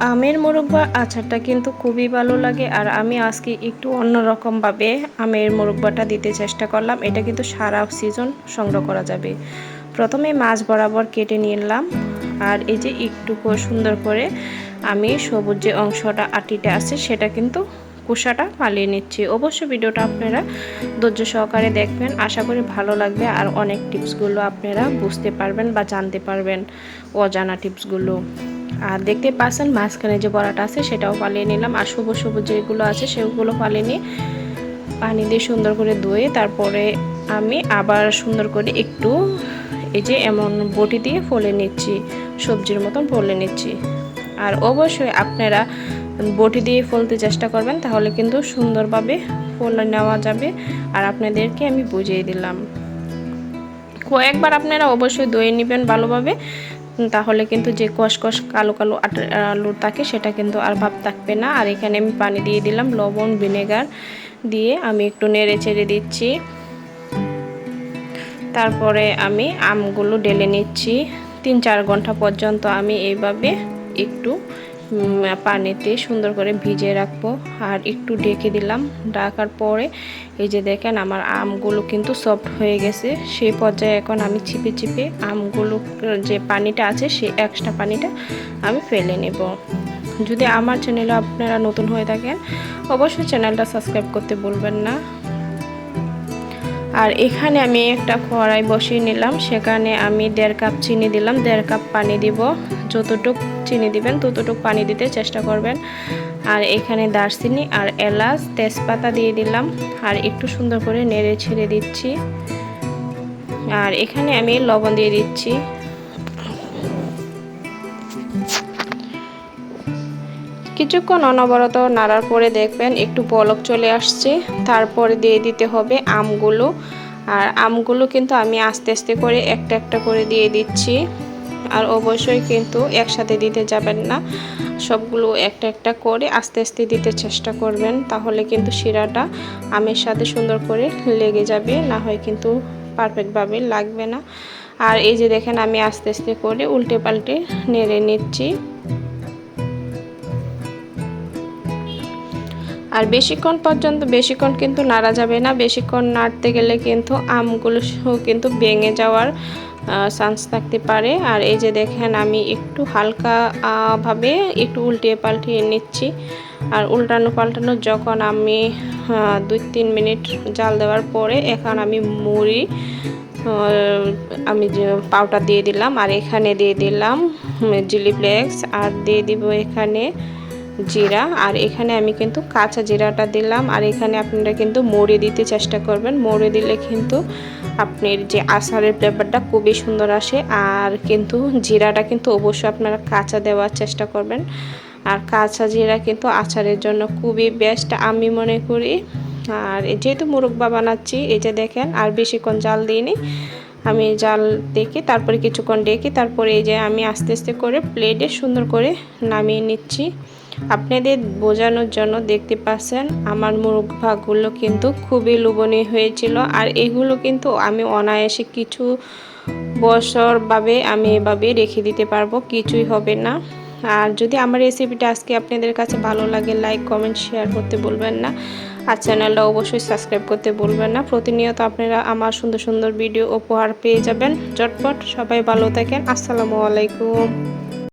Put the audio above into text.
আমের মোরব্বা আচারটা কিন্তু খুবই ভালো লাগে আর আমি আজকে একটু অন্যরকমভাবে আমের মোরব্বাটা দিতে চেষ্টা করলাম। এটা কিন্তু সারা সিজন সংগ্রহ করা যাবে। প্রথমে মাছ বরাবর কেটে নিলাম আর এই যে একটু সুন্দর করে আমি সবুজ যে অংশটা আটিটা আছে সেটা কিন্তু কুসাটা পালিয়ে নিচ্ছি। অবশ্যই ভিডিওটা আপনারা ধৈর্য সহকারে দেখবেন। আশা করি ভালো লাগবে আর অনেক টিপসগুলো আপনারা বুঝতে পারবেন বা জানতে পারবেন। অজানা টিপসগুলো। আর দেখতে পাচ্ছেন, মাঝখানে যে বড়াটা আছে সেটাও পালিয়ে নিলাম। আর সবুজ সবুজ যেগুলো আছে সেগুলো পালিয়ে নিয়ে পানি দিয়ে সুন্দর করে ধুয়ে তারপরে আমি আবার সুন্দর করে একটু এই যে এমন বটি দিয়ে ফলে নিচ্ছি, সবজির মতন ফলে নিচ্ছি। আর অবশ্যই আপনারা বটি দিয়ে ফলতে চেষ্টা করবেন, তাহলে কিন্তু সুন্দরভাবে ফলে নেওয়া যাবে। আর আপনাদেরকে আমি বুঝিয়ে দিলাম। কয়েকবার আপনারা অবশ্যই দই নেবেন ভালোভাবে। তাহলে কিন্তু যে কষকষ কালো কালো আলু থাকে, সেটা কিন্তু আর ভাব থাকবে না। আর এখানে আমি পানি দিয়ে দিলাম, লবণ, ভিনেগার দিয়ে আমি একটু নেড়ে চেড়ে দিচ্ছি। তারপরে আমি আমগুলো ডেলে নিচ্ছি। তিন চার ঘণ্টা পর্যন্ত আমি এইভাবে একটু পানিতে সুন্দর করে ভিজিয়ে রাখব। আর একটু ঢেকে দিলাম। ডাকার পরে এই যে দেখেন আমার আমগুলো কিন্তু সফট হয়ে গেছে। সেই পর্যায়ে এখন আমি চিপে চিপে আমগুলো, যে পানিটা আছে সেই এক্সট্রা পানিটা আমি ফেলে নেব। যদি আমার চ্যানেলে আপনারা নতুন হয়ে থাকেন, অবশ্যই চ্যানেলটা সাবস্ক্রাইব করতে বলবেন না। আর এখানে আমি একটা কড়াই বসিয়ে নিলাম। সেখানে আমি দেড় কাপ চিনি দিলাম। দেড় কাপ পানি দিব। যতটুক চিনি দিবেন, ততটুক পানি দিতে চেষ্টা করবেন। আর এখানে দারচিনি আর এলাচ, তেজপাতা দিয়ে দিলাম। আর একটু সুন্দর করে নেড়ে ছেড়ে দিচ্ছি। আর এখানে আমি লবণ দিয়ে দিচ্ছি। কিছুক্ষণ অনবরত নাড়ার পরে দেখবেন একটু পলক চলে আসছে। তারপরে দিয়ে দিতে হবে আমগুলো। আর আমগুলো কিন্তু আমি আস্তে আস্তে করে একটা একটা করে দিয়ে দিচ্ছি। আর অবশ্যই কিন্তু একসাথে দিতে যাবেন না। সবগুলো একটা একটা করে আস্তে আস্তে দিতে চেষ্টা করবেন। তাহলে কিন্তু শিরাটা আমের সাথে সুন্দর করে লেগে যাবে, না হয় কিন্তু পারফেক্টভাবে লাগবে না। আর এই যে দেখেন আমি আস্তে আস্তে করে উল্টে পাল্টে নেড়ে নিচ্ছি। আর বেশিক্ষণ পর্যন্ত, বেশিক্ষণ কিন্তু নাড়া যাবে না। বেশিক্ষণ নাড়তে গেলে কিন্তু আমগুলো কিন্তু ভেঙে যাওয়ার চান্স থাকতে পারে। আর এই যে দেখেন আমি একটু হালকা ভাবে একটু উল্টিয়ে পাল্টিয়ে নিচ্ছি। আর উল্টানো পাল্টানো যখন আমি দুই তিন মিনিট জাল দেওয়ার পরে এখন আমি মুড়ি আমি পাউডার দিয়ে দিলাম, আর এখানে দিয়ে দিলাম জিলি ফ্লেক্স আর দিয়ে দিব এখানে জিরা, আর এখানে আমি কিন্তু কাঁচা জিরাটা দিলাম, আর এখানে আপনারা কিন্তু মরে দিতে চেষ্টা করবেন। মরে দিলে কিন্তু আপনার যে আচারের ফ্লেভারটা খুবই সুন্দর আসে, আর কিন্তু জিরাটা কিন্তু অবশ্যই আপনারা কাঁচা দেওয়ার চেষ্টা করবেন। আর কাঁচা জিরা কিন্তু আচারের জন্য খুবই বেস্ট আমি মনে করি। আর যেহেতু মুরব্বা বানাচ্ছি, এই যে দেখেন, আর বেশিক্ষণ জাল দিইনি। আমি জাল দেখি তারপরে কিছুক্ষণ ডেকে তারপরে এই যে আমি আস্তে আস্তে করে প্লেটে সুন্দর করে নামিয়ে নিচ্ছি। আপনাদের বোঝানোর জন্য দেখতে পাচ্ছেন আমার মুরগ ভাগগুলো কিন্তু খুবই লোভনীয় হয়েছিল আর এগুলো কিন্তু আমি অনায়াসে কিছু বছরভাবে আমি এভাবে রেখে দিতে পারব, কিছুই হবে না। আর যদি আমার রেসিপিটা আজকে আপনাদের কাছে ভালো লাগে লাইক কমেন্ট শেয়ার করতে বলবেন না। আর চ্যানেলটা অবশ্যই সাবস্ক্রাইব করতে বলবেন না। প্রতিনিয়ত আপনারা আমার সুন্দর সুন্দর ভিডিও উপহার পেয়ে যাবেন। চটপট সবাই ভালো থাকেন। আসসালামু আলাইকুম।